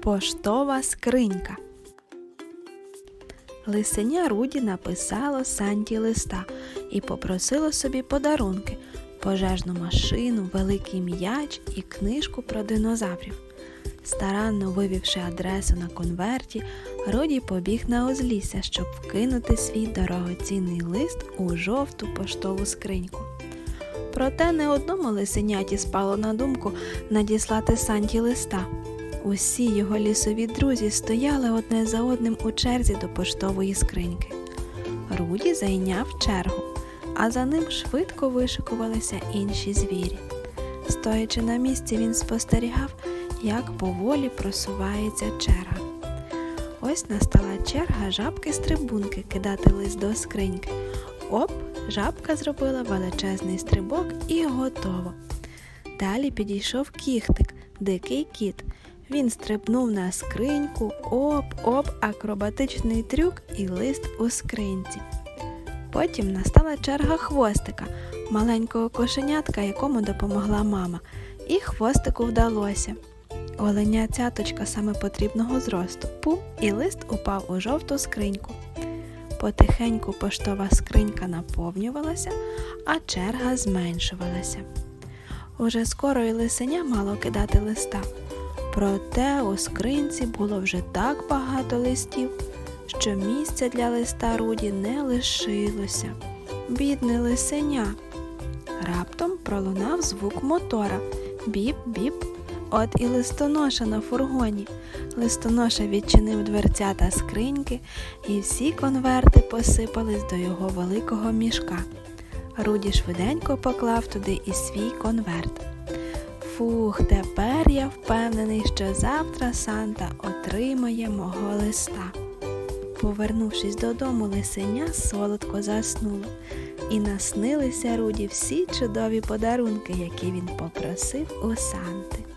Поштова скринька. Лисеня Руді написало Санті листа і попросило собі подарунки пожежну машину, великий м'яч і книжку про динозаврів. Старанно вивівши адресу на конверті, Руді побіг на узлісся, щоб вкинути свій дорогоцінний лист у жовту поштову скриньку. Проте не одному лисеняті спало на думку надіслати Санті листа. Усі його лісові друзі стояли одне за одним у черзі до поштової скриньки. Руді зайняв чергу, а за ним швидко вишикувалися інші звірі. Стоячи на місці, він спостерігав, як поволі просувається черга. Ось настала черга жабки стрибунки кидати лист до скриньки. Оп, жабка зробила величезний стрибок і готово. Далі підійшов кіхтик, дикий кіт. Він стрибнув на скриньку, оп-оп, акробатичний трюк і лист у скринці. Потім настала черга хвостика, маленького кошенятка, якому допомогла мама, і хвостику вдалося. Оленя цяточка саме потрібного зросту. Пум, і лист упав у жовту скриньку. Потихеньку поштова скринька наповнювалася, а черга зменшувалася. Уже скоро і лисеня мало кидати листа. Проте у скринці було вже так багато листів, що місця для листа Руді не лишилося. Бідне лисеня. Раптом пролунав звук мотора. Біп-біп. От і листоноша на фургоні. Листоноша відчинив дверцята скриньки, і всі конверти посипались до його великого мішка. Руді швиденько поклав туди і свій конверт. Фух, тепер я впевнений, що завтра Санта отримає мого листа. Повернувшись додому, лисеня солодко заснуло, і наснилися Руді всі чудові подарунки, які він попросив у Санти.